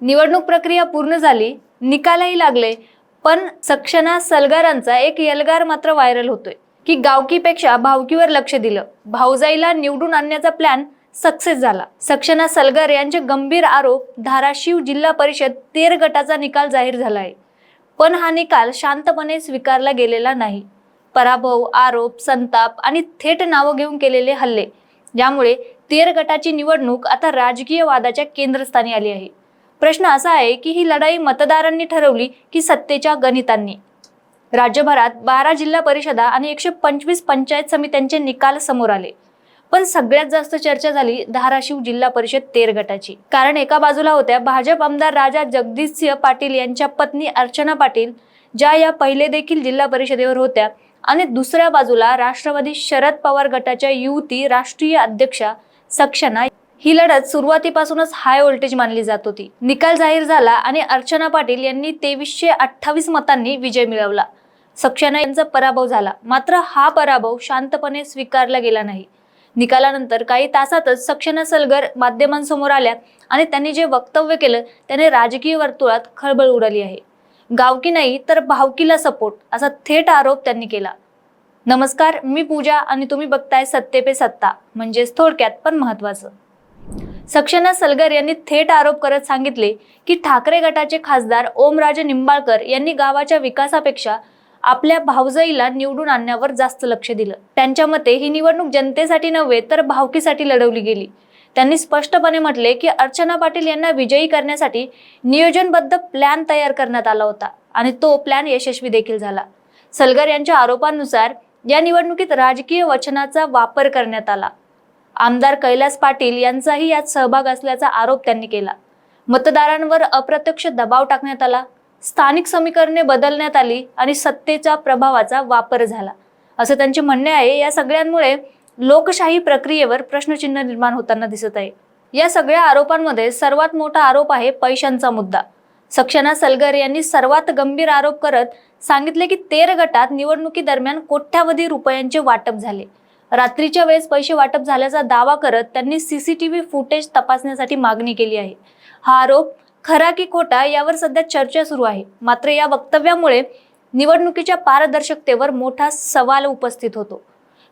निवडणूक प्रक्रिया पूर्ण झाली निकालही लागले पण सक्षना सलगारांचा एक यलगार मात्र व्हायरल होतोय. की गावकीपेक्षा भावकीवर लक्ष दिलं. भाऊजाईला निवडून आणण्याचा प्लॅन सक्सेस झाला. सक्षना सलगर यांचे गंभीर आरोप धाराशिव जिल्हा परिषद तेर गटाचा निकाल जाहीर झाला आहे. पण हा निकाल शांतपणे स्वीकारला गेलेला नाही. पराभव आरोप संताप आणि थेट नावं घेऊन केलेले हल्ले. यामुळे तेर गटाची निवडणूक आता राजकीय वादाच्या केंद्रस्थानी आली आहे. प्रश्न असा आहे की ही लढाई मतदारांनी ठरवली की सत्तेच्या गणितांनी? राज्यभरात बारा जिल्हा परिषदा आणि एकशे पंचवीस पंचायत समित्यांचे निकाल समोर आले. पण सगळ्यात जास्त चर्चा झाली धाराशिव जिल्हा परिषद तेर गटाची. कारण एका बाजूला होत्या भाजप आमदार राजा जगदीशसिंह पाटील यांच्या पत्नी अर्चना पाटील ज्या या पहिले देखील जिल्हा परिषदेवर होत्या आणि दुसऱ्या बाजूला राष्ट्रवादी शरद पवार गटाच्या युवती राष्ट्रीय अध्यक्षा सक्षना ही लढत सुरुवातीपासूनच हाय व्होल्टेज मानली जात होती. निकाल जाहीर झाला आणि अर्चना पाटील यांनी तेवीसशे अठ्ठावीस मतांनी विजय मिळवला. सक्षना यांचा पराभव झाला. मात्र हा पराभव शांतपणे स्वीकारला गेला नाही. निकालानंतर काही तासातच सक्षना सलगर माध्यमांसमोर आल्या आणि त्यांनी जे वक्तव्य केलं त्याने राजकीय वर्तुळात खळबळ उडाली आहे. गावकी नाही तर भावकीला सपोर्ट असा थेट आरोप त्यांनी केला. नमस्कार मी पूजा आणि तुम्ही बघताय सत्ते पे सत्ता. म्हणजेच थोडक्यात पण महत्वाचं सक्षना सलगर यांनी थेट आरोप करत सांगितले की ठाकरे गटाचे खासदार ओमराजे निंबाळकर यांनी गावाच्या विकासापेक्षा आपल्या भावजईला निवडून आणण्यावर जास्त लक्ष दिलं. त्यांच्या मते ही निवडणूक जनतेसाठी नव्हे तर भावकीसाठी लढवली गेली. त्यांनी स्पष्टपणे म्हटले की अर्चना पाटील यांना विजयी करण्यासाठी नियोजनबद्ध प्लॅन तयार करण्यात आला होता आणि तो प्लॅन यशस्वी देखील झाला. सलगर यांच्या आरोपांनुसार या निवडणुकीत राजकीय वचनाचा वापर करण्यात आला. आमदार कैलास पाटील यांचाही यात सहभाग असल्याचा आरोप त्यांनी केला. मतदारांवर अप्रत्यक्ष दबाव टाकण्यात आला. स्थानिक समीकरणे बदलण्यात आली आणि सत्तेच्या प्रभावाचा वापर झाला. असं त्यांचे म्हणणे आहे या सगळ्यांमुळे लोकशाही प्रक्रियेवर प्रश्नचिन्ह निर्माण होताना दिसत आहे. या सगळ्या आरोपांमध्ये सर्वात मोठा आरोप आहे पैशांचा मुद्दा. सक्षना सलगर यांनी सर्वात गंभीर आरोप करत सांगितले की तेर गटात निवडणुकीदरम्यान कोट्यावधी रुपयांचे वाटप झाले. रात्रीच्या वेळेस पैसे वाटप झाल्याचा दावा करत त्यांनी सीसीटीव्ही फुटेज तपासण्यासाठी मागणी केली आहे. हा आरोप खरा की खोटा यावर सध्या चर्चा सुरू आहे. मात्र या वक्तव्यामुळे निवडणुकीच्या पारदर्शकतेवर मोठा सवाल उपस्थित होतो.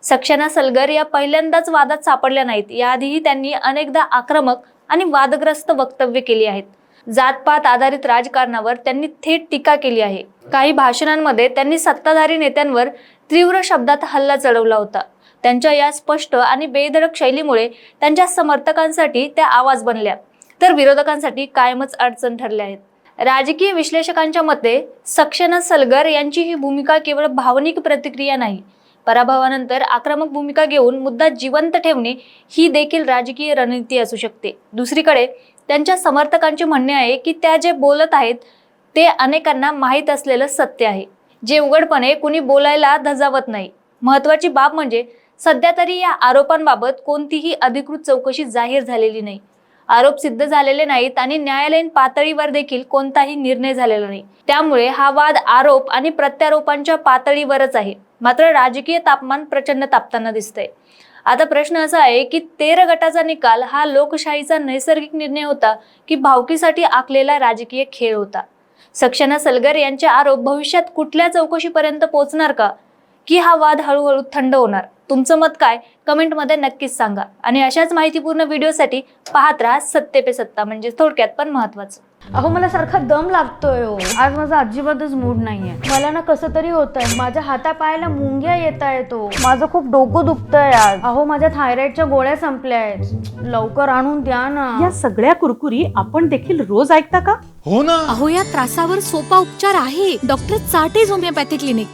सक्षना सलगर या पहिल्यांदाच वादात सापडल्या नाहीत. याआधीही त्यांनी अनेकदा आक्रमक आणि वादग्रस्त वक्तव्य केली आहेत. जातपात आधारित राजकारणावर त्यांनी थेट टीका केली आहे. काही भाषणांमध्ये त्यांनी सत्ताधारी नेत्यांवर तीव्र शब्दात हल्ला चढवला होता. त्यांच्या या स्पष्ट आणि बेधडक शैलीमुळे त्यांच्या समर्थकांसाठी त्या आवाज बनल्या. तर विरोधकांसाठी कायमच अडचण ठरल्या आहेत. राजकीय विश्लेषकांच्या मते सक्षना सलगर यांची ही भूमिका केवळ भावनिक प्रतिक्रिया नाही. पराभवानंतर आक्रमक भूमिका घेऊन मुद्दा जिवंत ठेवणे ही देखील राजकीय रणनीती असू शकते. दुसरीकडे त्यांच्या समर्थकांचे म्हणणे आहे की त्या जे बोलत आहेत ते अनेकांना माहीत असलेलं सत्य आहे. जे उघडपणे कुणी बोलायला धजावत नाही. महत्वाची बाब म्हणजे सध्या तरी या आरोपांबाबत कोणतीही अधिकृत चौकशी जाहीर झालेली नाही. आरोप सिद्ध झालेले नाहीत आणि न्यायालयीन पातळीवर देखील कोणताही निर्णय झालेला नाही. त्यामुळे हा वाद आरोप आणि प्रत्यारोपांच्या पातळीवरच आहे. मात्र राजकीय तापमान प्रचंड तापताना दिसतंय. आता प्रश्न असा आहे की तेर गटाचा निकाल हा लोकशाहीचा नैसर्गिक निर्णय होता की भावकीसाठी आखलेला राजकीय खेळ होता? सक्षना सलगर यांचे आरोप भविष्यात कुठल्या चौकशीपर्यंत पोहोचणार का? की हा वाद हळूहळू थंड होणार? तुमचं मत काय? कमेंटमध्ये नक्कीच सांगा. आणि अशाच माहितीपूर्ण व्हिडिओसाठी पाहत राहा सत्ते पे सत्ता म्हणजे थोडक्यात पण महत्वाचं अहो मला सारखा दम लागतोय हो. आज माझा अजिबातच मूड नाहीये. मला ना कसं तरी होत आहे माझ्या हातापायाला मुंग्या येत येतो माझं खूप डोकं दुखतंय आज. अहो माझ्या थायरॉइडच्या गोळ्या संपल्या आहेत लवकर आणून द्या ना. या सगळ्या कुरकुरी आपण देखील रोज ऐकता का? हो ना. अहो या त्रासावर सोपा उपचार आहे. डॉक्टर चाटेज होमिओपॅथी क्लिनिक.